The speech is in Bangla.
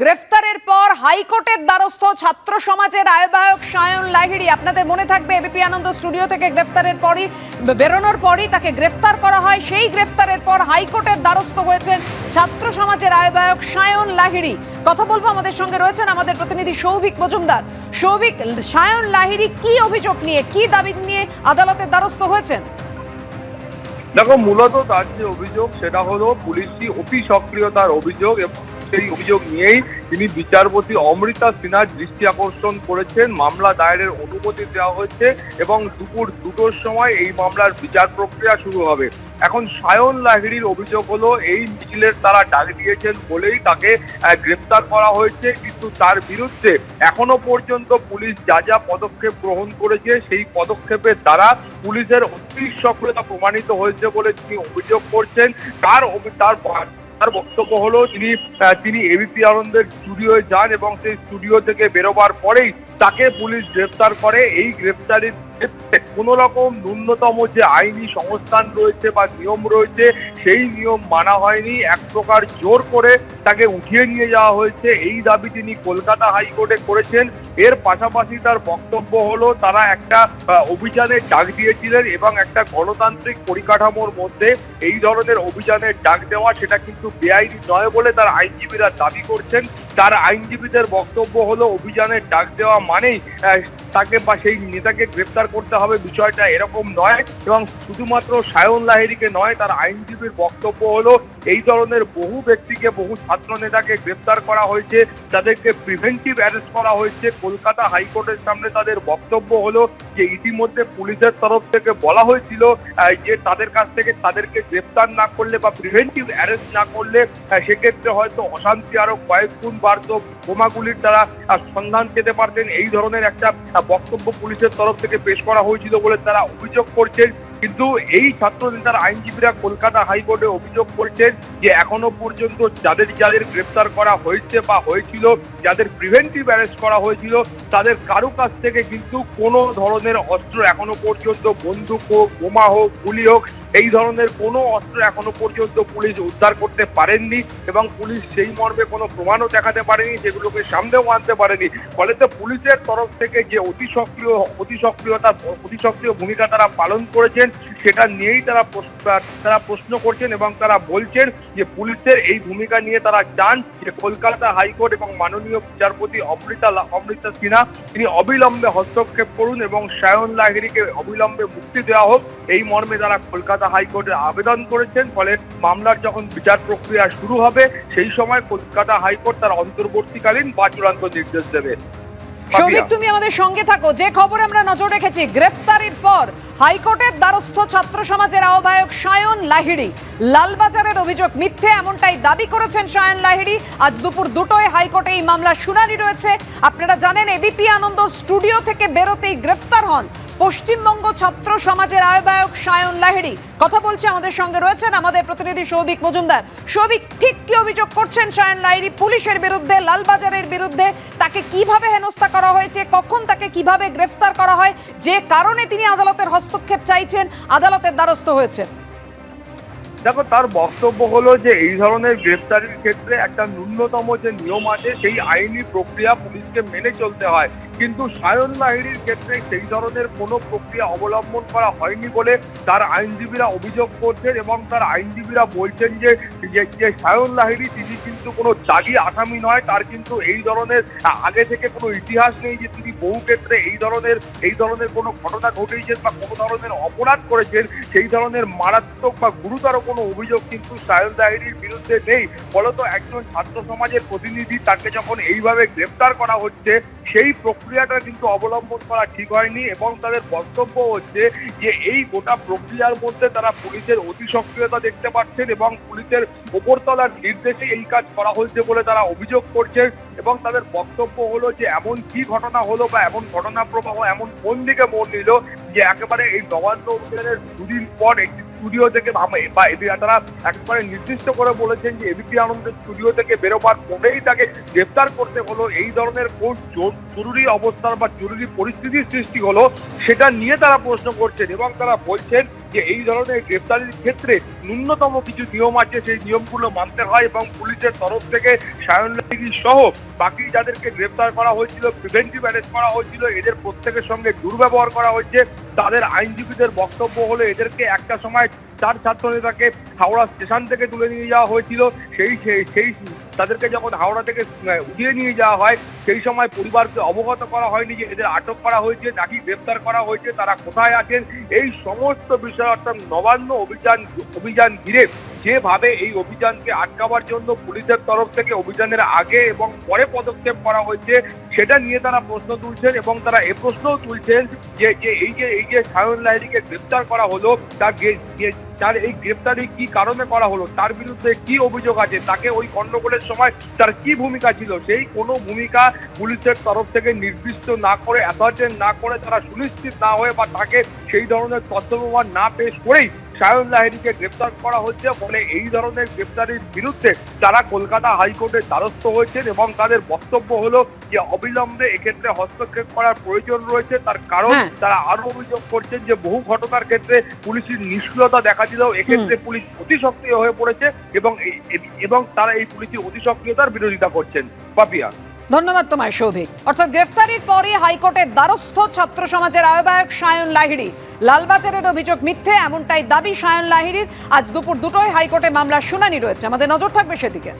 গ্রেফতারের পর হাইকোর্টের দ্বারস্থ ছাত্র সমাজের আহ্বায়ক সায়ন লাহিড়ি। আপনাদের মনে থাকবে এবিপি আনন্দ স্টুডিও থেকে গ্রেফতারের পরই, বেরোনোর পরই তাকে গ্রেফতার করা হয়। সেই গ্রেফতারের পর হাইকোর্টের দ্বারস্থ হয়েছেন ছাত্র সমাজের আহ্বায়ক সায়ন লাহিড়ি। কথা বলব আমাদের সঙ্গে রয়েছেন আমাদের প্রতিনিধি সৌভিক মজুমদার। সৌভিক, সায়ন লাহিড়ি কি অভিযোগ নিয়ে, কি দাবি নিয়ে আদালতের দ্বারস্থ হয়েছেন? দেখো, মূলত তার যে অভিযোগ, সেটা হলো পুলিশি অতি সক্রিয়তার অভিযোগ এবং সেই অভিযোগ নিয়েই তিনি বিচারপতি অমৃতা সিনহার দৃষ্টি আকর্ষণ করেছেন। মামলা দায়েরের অনুমতি দেওয়া হয়েছে এবং দুপুর দুটোর সময় এই মামলার বিচার প্রক্রিয়া শুরু হবে। এখন সায়ন লাহিড়ির অভিযোগ হলো, এই মিছিলের তারা ডাক দিয়েছেন বলেই তাকে গ্রেপ্তার করা হয়েছে। কিন্তু তার বিরুদ্ধে এখনও পর্যন্ত পুলিশ যা যা পদক্ষেপ গ্রহণ করেছে, সেই পদক্ষেপের দ্বারা পুলিশের অতি সক্রিয়তা প্রমাণিত হয়েছে বলে তিনি অভিযোগ করছেন। তার তার তার বক্তব্য হলো, তিনি তিনি এবিপি আনন্দের স্টুডিওয়ে যান এবং সেই স্টুডিও থেকে বেরোবার পরেই তাকে পুলিশ গ্রেফতার করে। এই গ্রেফতারির ক্ষেত্রে কোনো রকম ন্যূনতম যে আইনি সংস্থান রয়েছে বা নিয়ম রয়েছে, সেই নিয়ম মানা হয়নি। এক প্রকার জোর করে তাকে উঠিয়ে নিয়ে যাওয়া হয়েছে। এই দাবি তিনি কলকাতা হাইকোর্টে করেছেন। এর পাশাপাশি তার বক্তব্য হলো, তারা একটা অভিযানের ডাক দিয়েছিলেন এবং একটা গণতান্ত্রিক পরিকাঠামোর মধ্যে এই ধরনের অভিযানের ডাক দেওয়া, সেটা কিন্তু বেআইনি নয় বলে তার আইনজীবীরা দাবি করছেন। তার আইনজীবীদের বক্তব্য হলো অভিযানের ডাক দেওয়া মানেই তাকে বা সেই নেতাকে গ্রেপ্তার করতে হবে। বিষয়টা এরকম নয় এবং শুধুমাত্র সায়ন লাহেরিকে নয়, তার আইনজীবীর বক্তব্য হলো এই ধরনের বহু ব্যক্তিকে, বহু ছাত্র নেতাকে গ্রেপ্তার করা হয়েছে, তাদেরকে প্রিভেন্টিভ অ্যারেস্ট করা হয়েছে। কলকাতা হাইকোর্টের সামনে তাদের বক্তব্য হলো যে, ইতিমধ্যে পুলিশের তরফ থেকে বলা হয়েছিল যে তাদের কাছ থেকে তাদেরকে গ্রেপ্তার না করলে বা প্রিভেন্টিভ অ্যারেস্ট না করলে সেক্ষেত্রে হয়তো অশান্তি আরও কয়েক গুণ বাড়তো। বোমাগুলির দ্বারা সন্ধান পেতে পারতেন। এই ধরনের একটা বক্তব্য পুলিশের তরফ থেকে পেশ করা হয়েছিল বলে তারা অভিযোগ করছেন। কিন্তু এই ছাত্র নেতার আইনজীবীরা কলকাতা হাইকোর্টে অভিযোগ করছেন যে এখনও পর্যন্ত যাদের যাদের গ্রেপ্তার করা হয়েছে বা হয়েছিল, যাদের প্রিভেন্টিভ অ্যারেস্ট করা হয়েছিল, তাদের কারও কাছ থেকে কিন্তু কোনো ধরনের অস্ত্র এখনও পর্যন্ত বন্দুক হোক, বোমা হোক, গুলি হোক এই ধরনের কোনো অস্ত্র এখনও পর্যন্ত পুলিশ উদ্ধার করতে পারেননি এবং পুলিশ সেই মর্মে কোনো প্রমাণও দেখাতে পারেনি, সেগুলোকে সামনেও আনতে পারেনি। ফলে তো পুলিশের তরফ থেকে যে অতি সক্রিয়, অতি সক্রিয়তা, অতি সক্রিয় ভূমিকা তারা পালন করেছেন সেটা নিয়েই তারা তারা প্রশ্ন করছেন এবং তারা বলছেন যে পুলিশের এই ভূমিকা নিয়ে তারা চান যে কলকাতা হাইকোর্ট এবং মাননীয় বিচারপতি অমৃতা অমৃতা সিনহা তিনি অবিলম্বে হস্তক্ষেপ করুন এবং সায়ন লাহিড়িকে অবিলম্বে মুক্তি দেওয়া হোক। এই মর্মে তারা কলকাতা হাইকোর্টে আবেদন করেছেন। ফলে মামলার যখন বিচার প্রক্রিয়া শুরু হবে, সেই সময় কলকাতা হাইকোর্ট তার অন্তর্বর্তীকালীন বা চূড়ান্ত নির্দেশ দেবে। সৌভিক তুমি আমাদের সঙ্গে থাকো। যে খবর আমরা নজর রেখেছি, গ্রেফতারির পর হাইকোর্টের দ্বারস্থ ছাত্র সমাজের আহ্বায়ক সায়ন লাহিড়ি। লালবাজারের অভিযোগ মিথ্যে, এমনটাই দাবি করেছেন সায়ন লাহিড়ি। আজ দুপুর দুটোয় হাইকোর্টে এই মামলার শুনানি রয়েছে। আপনারা জানেন এবিপি আনন্দ স্টুডিও থেকে বেরোতেই গ্রেফতার হন পশ্চিমবঙ্গ ছাত্র সমাজের আহ্বায়ক সায়ন লাহিড়ি। কথা বলছে আমাদের সঙ্গে রয়েছেন আমাদের প্রতিনিধি সৌভিক মজুমদার। সৌভিক, ঠিক কি অভিযোগ করছেন সায়ন লাহিড়ি? পুলিশের বিরুদ্ধে, লালবাজারের বিরুদ্ধে তাকে কীভাবে হেনস্থা করা হয়েছে? কখন তাকে কীভাবে গ্রেফতার করা হয়? যে কারণে তিনি আদালতের হস্তক্ষেপ চাইছেন, আদালতের দ্বারস্থ হয়েছে দেখো, তার বক্তব্য হলো যে এই ধরনের গ্রেফতারির ক্ষেত্রে একটা ন্যূনতম যে নিয়ম আছে, সেই আইনি প্রক্রিয়া পুলিশকে মেনে চলতে হয়। কিন্তু সায়ন লাহিড়ির ক্ষেত্রে সেই ধরনের কোনো প্রক্রিয়া অবলম্বন করা হয়নি বলে তার আইনজীবীরা অভিযোগ করছেন এবং তার আইনজীবীরা বলছেন যে, যে- সায়ন লাহিড়ি, তিনি কিন্তু কোনো দাগি আসামি নয়, তার কিন্তু এই ধরনের, আগে থেকে কোনো ইতিহাস নেই যে তিনি বহু ক্ষেত্রে এই ধরনের এই ধরনের কোনো ঘটনা ঘটিয়েছেন বা কোনো ধরনের অপরাধ করেছেন। সেই ধরনের মারাত্মক বা গুরুতর কোনো অভিযোগ কিন্তু সায়ন লাহিড়ির বিরুদ্ধে নেই। ফলত একজন ছাত্র সমাজের প্রতিনিধি তাকে যখন এইভাবে গ্রেফতার করা হচ্ছে সেই প্রক্রিয়াটা কিন্তু অবলম্বন করা ঠিক হয়নি এবং তাদের বক্তব্য হচ্ছে যে এই গোটা প্রক্রিয়ার মধ্যে তারা পুলিশের অতি সক্রিয়তা দেখতে পাচ্ছেন এবং পুলিশের ওপরতলার নির্দেশে এই কাজ করা হয়েছে বলে তারা অভিযোগ করছেন এবং তাদের বক্তব্য হলো যে এমন কি ঘটনা হলো বা এমন ঘটনা প্রবাহ এমন কোন দিকে মন নিল যে একেবারে এই নবান্ন অভিযানের দুদিন পর একটি স্টুডিও থেকে বা এবি তারা একবারে নির্দিষ্ট করে বলেছেন যে এবিপি আনন্দের স্টুডিও থেকে বেরোবার পরেই তাকে গ্রেফতার করতে হলো। এই ধরনের কোন জরুরি অবস্থার বা জরুরি পরিস্থিতির সৃষ্টি হলো, সেটা নিয়ে তারা প্রশ্ন করছেন এবং তারা বলছেন যে এই ধরনের গ্রেফতারির ক্ষেত্রে ন্যূনতম কিছু নিয়ম আছে, সেই নিয়মগুলো মানতে হয় এবং পুলিশের তরফ থেকে সায়ন সহ বাকি যাদেরকে গ্রেফতার করা হয়েছিল প্রিভেন্টিভ অ্যারেস্ট করা হয়েছিল, এদের প্রত্যেকের সঙ্গে দুর্ব্যবহার করা হয়েছে। তাদের আইনজীবীদের বক্তব্য হলো, এদেরকে একটা সময় চার ছাত্র নেতাকে হাওড়া স্টেশন থেকে তুলে নিয়ে যাওয়া হয়েছিল। সেই সেই তাদেরকে যখন হাওড়া থেকে উঠিয়ে নিয়ে যাওয়া হয়, সেই সময় পরিবারকে অবগত করা হয়নি যে এদের আটক করা হয়েছে, নাকি গ্রেপ্তার করা হয়েছে, তারা কোথায় আছেন, এই সমস্ত বিষয় অর্থাৎ নবান্ন অভিযান অভিযান ঘিরে যেভাবে এই অভিযানকে আটকাবার জন্য পুলিশের তরফ থেকে অভিযানের আগে এবং পরে পদক্ষেপ করা হয়েছে, সেটা নিয়ে তারা প্রশ্ন তুলছেন এবং তারা এ প্রশ্নও তুলছেন যে এই যে এই যে সায়ন লাহিড়িকে গ্রেপ্তার করা হলো, তার তার এই গ্রেপ্তারি কি কারণে করা হলো, তার বিরুদ্ধে কি অভিযোগ আছে, তাকে ওই গণ্ডগোলের সময় তার কি ভূমিকা ছিল, সেই কোনো ভূমিকা পুলিশের তরফ থেকে নির্দিষ্ট না করে অ্যাসার্টেন না করে তারা সুনিশ্চিত না হয়ে বা তাকে সেই ধরনের তথ্য প্রমাণ না পেশ করেই সায়ন লাহিড়িকে গ্রেপ্তার করা হচ্ছে ফলে এই ধরনের গ্রেপ্তারির বিরুদ্ধে তারা কলকাতা হাইকোর্টের দ্বারস্থ হয়েছেন এবং তাদের বক্তব্য হলো যে অবিলম্বে এক্ষেত্রে হস্তক্ষেপ করার প্রয়োজন রয়েছে। তার কারণ হ্যাঁ। তারা আরও অভিযোগ করছেন যে বহু ঘটনার ক্ষেত্রে পুলিশের নিষ্ক্রিয়তা দেখা দিলেও এক্ষেত্রে পুলিশ অতি সক্রিয় হয়ে পড়েছে এবং এবং তারা এই পুলিশের অতি সক্রিয়তার বিরোধিতা করছেন। পাপিয়া। ধন্যবাদ তোমায় সৌভিক অর্থাৎ গ্রেফতারির পরই হাইকোর্টের দ্বারস্থ ছাত্র সমাজের আহ্বায়ক সায়ন লাহিড়ী। লালবাজারের অভিযোগ মিথ্যে, এমনটাই দাবি সায়ন লাহিড়ীর। আজ দুপুর দুটোই হাইকোর্টে মামলার শুনানি রয়েছে। আমাদের নজর থাকবে সেদিকে।